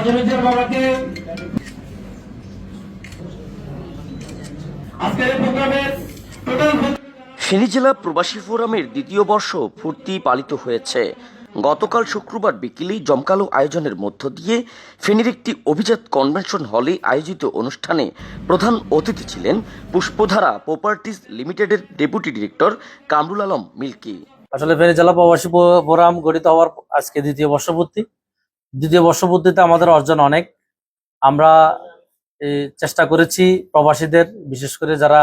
ফজলুজ্জামান বাবাকে আজকের প্রোগ্রামের টোটাল ফেনী জেলা প্রবাসী ফোরামের দ্বিতীয় বর্ষ পূর্তি পালিত হয়েছে। গতকাল শুক্রবার বিকেলে জমকালো আয়োজনের মধ্য দিয়ে ফেনীর একটি অভিজাত কনভেনশন হলে আয়োজিত অনুষ্ঠানে প্রধান অতিথি ছিলেন পুষ্পধারা প্রপার্টিজ লিমিটেডের ডেপুটি ডিরেক্টর কামরুল আলম মিল্কি। আসলে ফেনী জেলা প্রবাসী ফোরাম গঠিত হওয়ার আজকে দ্বিতীয় বর্ষপূর্তি দ্বিতীয় বর্ষপূর্তিতে আমাদের অর্জন অনেক। আমরা চেষ্টা করেছি প্রবাসীদের, বিশেষ করে যারা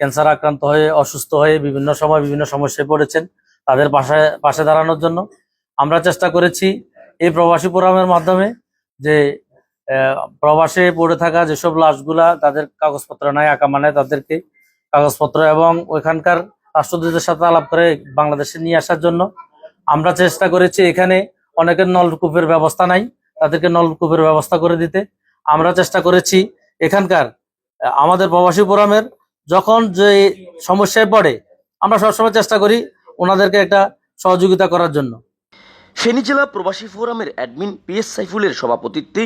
ক্যান্সার আক্রান্ত হয়ে, অসুস্থ হয়ে বিভিন্ন সময় বিভিন্ন সমস্যায় পড়েছেন, তাদের পাশে পাশে দাঁড়ানোর জন্য আমরা চেষ্টা করেছি এই প্রবাসী ফোরামের মাধ্যমে যে প্রবাসে পড়ে থাকা যেসব লাশগুলা তাদের কাগজপত্র নাই, আঁকা মানে তাদেরকে কাগজপত্র এবং ওইখানকার রাষ্ট্রদূতের সাথে আলাপ করে বাংলাদেশে নিয়ে আসার জন্য আমরা চেষ্টা করেছি। এখানে অনেকের নলকূপের ব্যবস্থা নাই, তাদেরকে নলকূপের ব্যবস্থা করে দিতে। আমরা চেষ্টা করেছি এখানকার আমাদের প্রবাসী ফোরামের যখন যে সমস্যায় পড়ে, আমরা সবসময় চেষ্টা করি ওনাদেরকে একটা সহযোগিতা করার জন্য। ফেনী জেলা প্রবাসী ফোরামের অ্যাডমিন পি এস সাইফুলের সভাপতিত্বে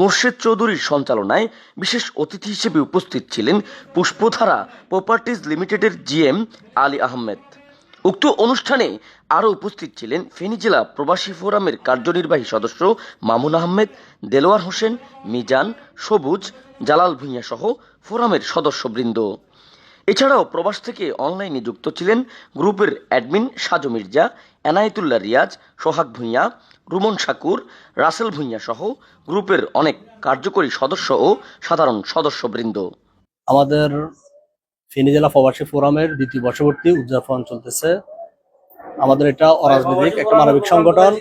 মোর্শেদ চৌধুরীর সঞ্চালনায় বিশেষ অতিথি হিসেবে উপস্থিত ছিলেন পুষ্পধারা প্রপার্টিজ লিমিটেডের জিএম আলী আহমেদ। উক্ত অনুষ্ঠানে আরও উপস্থিত ছিলেন ফেনী জেলা প্রবাসী ফোরামের কার্যনির্বাহী সদস্য মামুন আহমেদ, দেলোয়ার হোসেন, মিজান, সবুজ, জালাল ভূঁইয়া সহ ফোরামের সদস্যবৃন্দ। এছাড়াও প্রবাস থেকে অনলাইনে যুক্ত ছিলেন গ্রুপের অ্যাডমিন সাজু মির্জা, এনায়েতুল্লাহ রিয়াজ, সোহাগ ভূঁইয়া, রুমন শাকুর রাসেল ভূঁইয়া সহ গ্রুপের অনেক কার্যকরী সদস্য ও সাধারণ সদস্যবৃন্দ। আমাদের ফেনী জেলা প্রবাসী ফোরামের দ্বিতীয় বর্ষবর্তী উদযাপন চলতেছে। আমাদের এটা অরাজনৈতিক একটা মানবিক সংগঠন।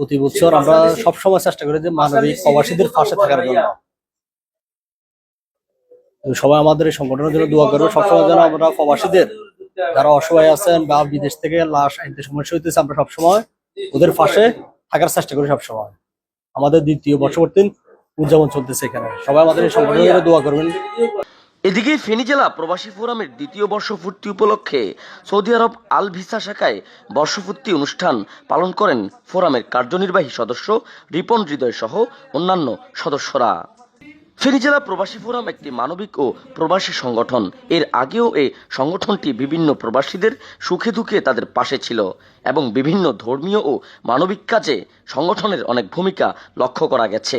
প্রতি বছর আমরা সবসময় চেষ্টা করি যে মানবিক প্রবাসীদের পাশে থাকার জন্য। সবাই আমাদের এই সংগঠনের জন্য দোয়া করব সবসময় যেন আমরা প্রবাসীদের যারা অসহায় আছেন বা বিদেশ থেকে লাশ আনতে সমস্যা হইতেছে, আমরা সবসময় ওদের পাশে থাকার চেষ্টা করি সবসময়। আমাদের দ্বিতীয় বর্ষবর্তী উদযাপন চলতেছে এখানে। সবাই আমাদের এই সংগঠনের জন্য দোয়া করবেন। এদিকে ফেনী জেলা প্রবাসী ফোরামের দ্বিতীয় বর্ষপূর্তি উপলক্ষে সৌদি আরব আল ভিসা শাখায় বর্ষপূর্তি অনুষ্ঠান পালন করেন ফোরামের কার্যনির্বাহী সদস্য রিপন হৃদয় সহ অন্যান্য সদস্যরা। ফেনী জেলা প্রবাসী ফোরাম একটি মানবিক ও প্রবাসী সংগঠন। এর আগেও এই সংগঠনটি বিভিন্ন প্রবাসীদের সুখে দুঃখে তাদের পাশে ছিল এবং বিভিন্ন ধর্মীয় ও মানবিক কাজে সংগঠনের অনেক ভূমিকা লক্ষ্য করা গেছে।